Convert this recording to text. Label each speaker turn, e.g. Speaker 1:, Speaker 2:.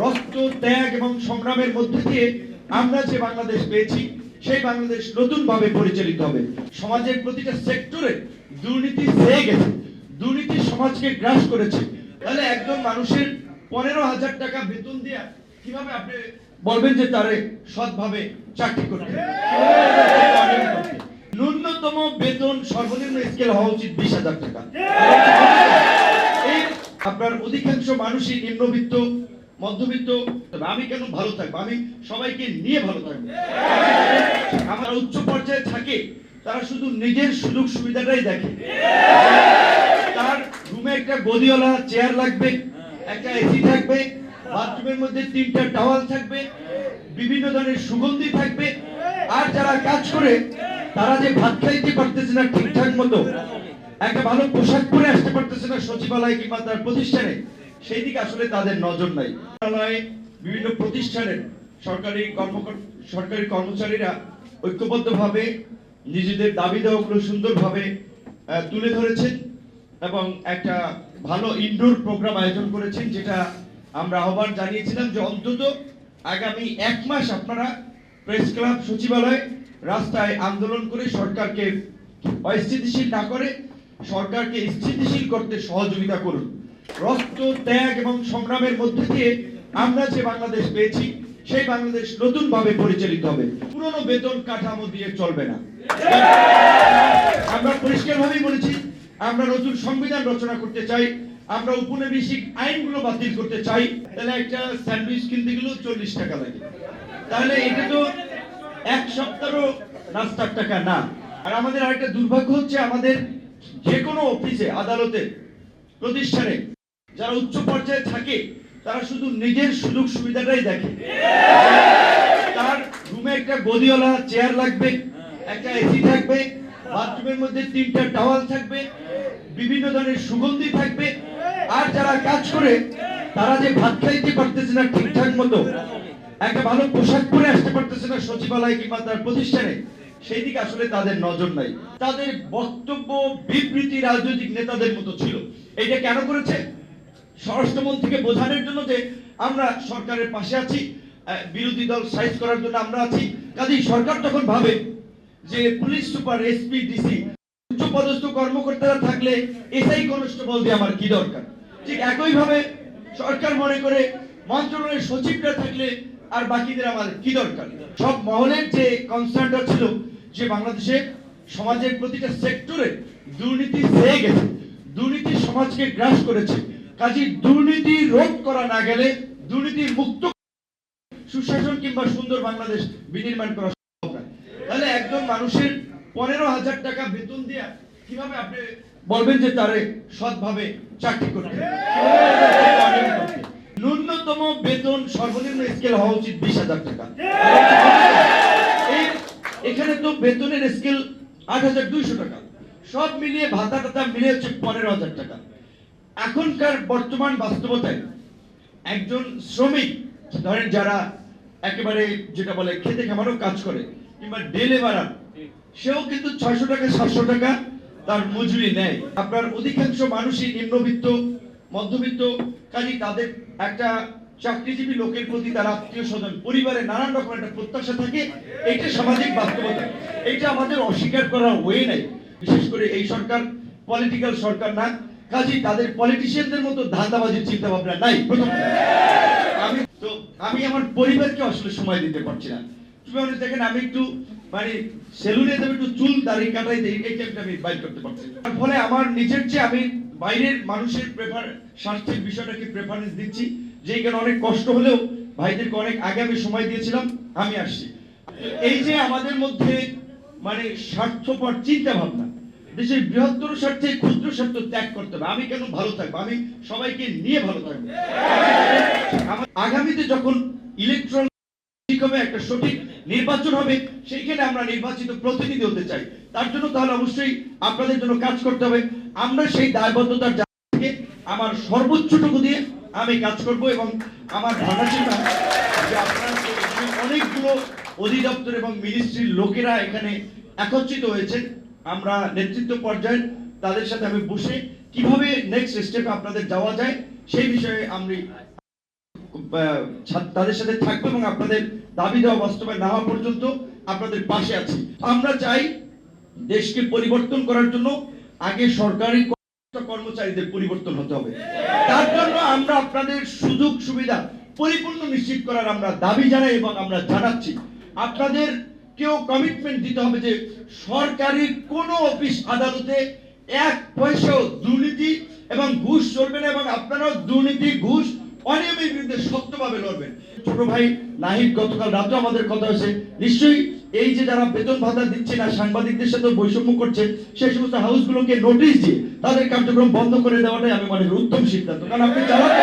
Speaker 1: রক্ত, ত্যাগ এবং সংগ্রামের মধ্যে দিয়ে আমরা যে বাংলাদেশ পেয়েছি, সেই বাংলাদেশ নতুন ভাবে পরিচালিত হবে। সমাজের প্রতিটা সেক্টরে দুর্নীতি হয়ে গেছে। দুর্নীতি সমাজকে গ্রাস করেছে। তাহলে একজন মানুষের পনেরো হাজার টাকা বেতন দেয়া কীভাবে আপনি বলবেন যে তারে সৎভাবে চাকরি করতে ন্যূনতম বেতন সর্বনিম্ন স্কেল হওয়া উচিত বিশ হাজার টাকা। আপনার অধিকাংশ মানুষই নিম্নবিত্ত মধ্যবিত্ত আমি কেন ভালো থাকব? আমি সবাইকে নিয়ে ভালো থাকব। আমার উচ্চ পর্যায়ে থাকে, তারা শুধু নিজের সুযোগ সুবিধাটাই দেখে। তার রুমে একটা গদিওয়ালা, চেয়ার লাগবে, একটা এসি থাকবে, বাথরুমের মধ্যে তিনটা টাওয়াল থাকবে, বিভিন্ন ধরনের সুগন্ধি থাকবে। আর যারা কাজ করে, তারা যে ভাত খাইতে পারতেছে না ঠিকঠাক মতো, একটা ভালো পোশাক পরে আসতে পারতেছে না সচিবালয় কিংবা তার প্রতিষ্ঠানে। সেই দিকে আসলে তাদের নজর নাই। বিভিন্ন প্রতিষ্ঠানের সরকারি সরকারি কর্মচারীরা ঐক্যবদ্ধভাবে নিজেদের দাবি দেওয়াগুলো সুন্দরভাবে তুলে ধরেছেন এবং একটা ভালো ইনডোর প্রোগ্রাম আয়োজন করেছেন, যেটা আমরা আহ্বান জানিয়েছিলাম যে অন্তত আগামী এক মাস আপনারা প্রেস ক্লাব সচিবালয় রাস্তায় আন্দোলন করে সরকারকে অস্থিতিশীল না করে সরকারকে স্থিতিশীল করতে সহযোগিতা করুন। রক্ত, ত্যাগ এবং সংগ্রামের মধ্যে দিয়ে আমরা যে বাংলাদেশ পেয়েছি, সেই বাংলাদেশ নতুন ভাবে পরিচালিত হবে। পুরনো বেতন কাঠামো দিয়ে চলবে না। আমরা পরিষ্কার ভাবেই বলেছি, আমরা নতুন সংবিধান রচনা করতে চাই, আমরা উপনিবেশিক আইনগুলো বাতিল করতে চাই, তাহলে একটা স্যান্ডউইচ কিনতে গেলেও চল্লিশ টাকা লাগে। তাহলে এটা তো এক সপ্তাহও নাস্তার টাকা না। আর আমাদের আরেকটা দুর্ভাগ্য হচ্ছে আমাদের যে কোনো অফিসে, আদালতে, প্রতিষ্ঠানে যারা উচ্চ পর্যায়ে থাকে, তারা শুধু নিজের সুযোগ সুবিধাটাই দেখে। তার রুমে একটা গদিওয়ালা চেয়ার লাগবে, একটা এসি থাকবে বাথরুমের মধ্যে তিনটা টাওয়াল থাকবে, বিভিন্ন ধরনের সুগন্ধি থাকবে। আর যারা কাজ করে, তারা যে ভাত খাইতে পারতেছে না ঠিকঠাক মতো, একটা ভালো পোশাক পরে আসতে পারতেছে না সচিবালয় কিংবা তার প্রতিষ্ঠানে, সেই দিকে আসলে তাদের নজর নাই। তাদের বক্তব্য, বিবৃতি রাজনৈতিক নেতাদের মতো ছিল। এটা কেন করেছে? স্বরাষ্ট্রমন্ত্রীকে বোঝানোর জন্য যে আমরা সরকারের পাশে আছি বিরোধী দল সাইজ করার জন্য আমরা আছি। কাজেই সরকার তখন ভাবে যে পুলিশ সুপার এসপি ডিসি, উচ্চ পদস্থ কর্মকর্তারা থাকলে এসআই কনস্টেবল দিয়ে আমার কি দরকার? ঠিক একই ভাবে সরকার মনে করে মন্ত্রণালয়ের সচিবরা থাকলে আর বাকিদের আমার কি দরকার? সব মহলের যে কনসার্নটা ছিল যে বাংলাদেশে সমাজের প্রতিটা সেক্টরে দুর্নীতি হয়ে গেছে। দুর্নীতি সমাজকে গ্রাস করেছে। কাজে দুর্নীতি রোধ করা না গেলে দুর্নীতি মুক্ত সুশাসন কিংবা সুন্দর বাংলাদেশ বিনির্মাণ করা সম্ভব নয়। তাহলে একজন মানুষের পনেরো হাজার টাকা বেতন দেয়া কীভাবে আপনি বলবেন যে তারে সৎভাবে চাকরি করতে ন্যূনতম বেতন সর্বনিম্ন স্কেল হওয়া উচিত বিশ হাজার টাকা। এখানে তো বেতনের স্কেল আট হাজার দুইশো টাকা। সব মিলিয়ে ভাতা টাতা মিলে হচ্ছে পনেরো হাজার টাকা। এখনকার বর্তমান বাস্তবতায় একজন শ্রমিক, ধরেন যারা একেবারে যেটা বলে খেতে খামারও কাজ করে, কিংবা ডেলে বাড়ান সেও কিন্তু ছয়শো টাকা, সাতশো টাকা তার মজুরি নেয়। আপনার অধিকাংশ মানুষই নিম্নবিত্ত, মধ্যবিত্ত, কাজী তাদের একটা চাকরিজীবী লোকের প্রতি তার আত্মীয় স্বজন, পরিবারে নানান রকম একটা প্রত্যাশা থাকে, এটা সামাজিক বাস্তবতা। এটা আমাদের অস্বীকার করার ওয়ে নাই। বিশেষ করে এই সরকার, পলিটিক্যাল সরকার না কাজী তাদের পলিটিশিয়ানদের মতো ধান্দাবাজির চিন্তা ভাবনা নাই প্রথম। আমি তো, আমি আমার পরিবারকে আসলে সময় দিতে পারছি না তুমি অনেক দেখেন, আমি একটু মানে সেলুনে যাবে, একটু চুল দাড়ি কাটাই দিই, এই টাইপটা আমি বাইর করতে পারছি। তার ফলে আমার নিজের চেয়ে আমি বাইরের মানুষের প্রেফার স্বাস্থ্যের বিষয়টাকে প্রেফারেন্স দিচ্ছি যেই কারণে অনেক কষ্ট হলেও ভাইদেরকে অনেক আগে আমি সময় দিয়েছিলাম, আমি আসছি এই যে আমাদের মধ্যে মানে স্বার্থপর চিন্তা ভাবনা দেশের বৃহত্তর স্বার্থে ক্ষুদ্র স্বার্থ ত্যাগ করতে হবে। আমি কেন ভালো থাকব? আমি সবাইকে নিয়ে ভালো থাকব। আগামীতে যখন ইলেকট্রন হবে, একটা সঠিক নির্বাচন হবে, সেইখানে আমরা নির্বাচিত প্রতিনিধি হতে চাই। তার জন্য তাহলে অবশ্যই আপনাদের জন্য কাজ করতে হবে। আমরা সেই দায়বদ্ধতার জায়গা থেকে আমার সর্বোচ্চটুকু দিয়ে আমি কাজ করব এবং আমার ধারণা ছিল যে আপনারা অনেকগুলো অধিদপ্তর এবং মিনিস্ট্রির লোকেরা এখানে একত্রিত হয়েছে আমরা নেতৃত্ব পর্যায়ে তাদের সাথে আমি বসে কীভাবে নেক্সট স্টেপে আপনাদের যাওয়া যায়, সেই বিষয়ে আমি তাদের সাথে থাকব এবং আপনাদের দাবি দেওয়া বাস্তবায়ন না হওয়া পর্যন্ত আপনাদের পাশে আছি। আমরা চাই দেশকে পরিবর্তন করার জন্য আগে সরকারি কর্মচারীদের পরিবর্তন হতে হবে। তার জন্য আমরা আপনাদের সুযোগ সুবিধা পরিপূর্ণ নিশ্চিত করার আমরা দাবি জানাই এবং আমরা জানাচ্ছি। আপনাদের কেউ কমিটমেন্ট দিতে হবে যে সরকারি কোন অফিস আদালতে এক পয়সাও দুর্নীতি এবং ঘুষ চলবে না এবং আপনারাও দুর্নীতি, ঘুষ অনিয়মের বিরুদ্ধে শক্তভাবে লড়বেন। ছোট ভাই নাহিদ, গতকাল রাতে আমাদের কথা হয়েছে। নিশ্চয়ই এই যে যারা বেতন ভাতা দিচ্ছে না, সাংবাদিকদের সাথে বৈষম্য করছে সেই সমস্ত হাউসগুলোকে নোটিশ দিয়ে তাদের কার্যক্রম বন্ধ করে দেওয়াটাই আমি মনে উত্তম সিদ্ধান্ত। কারণ আপনি চালাতে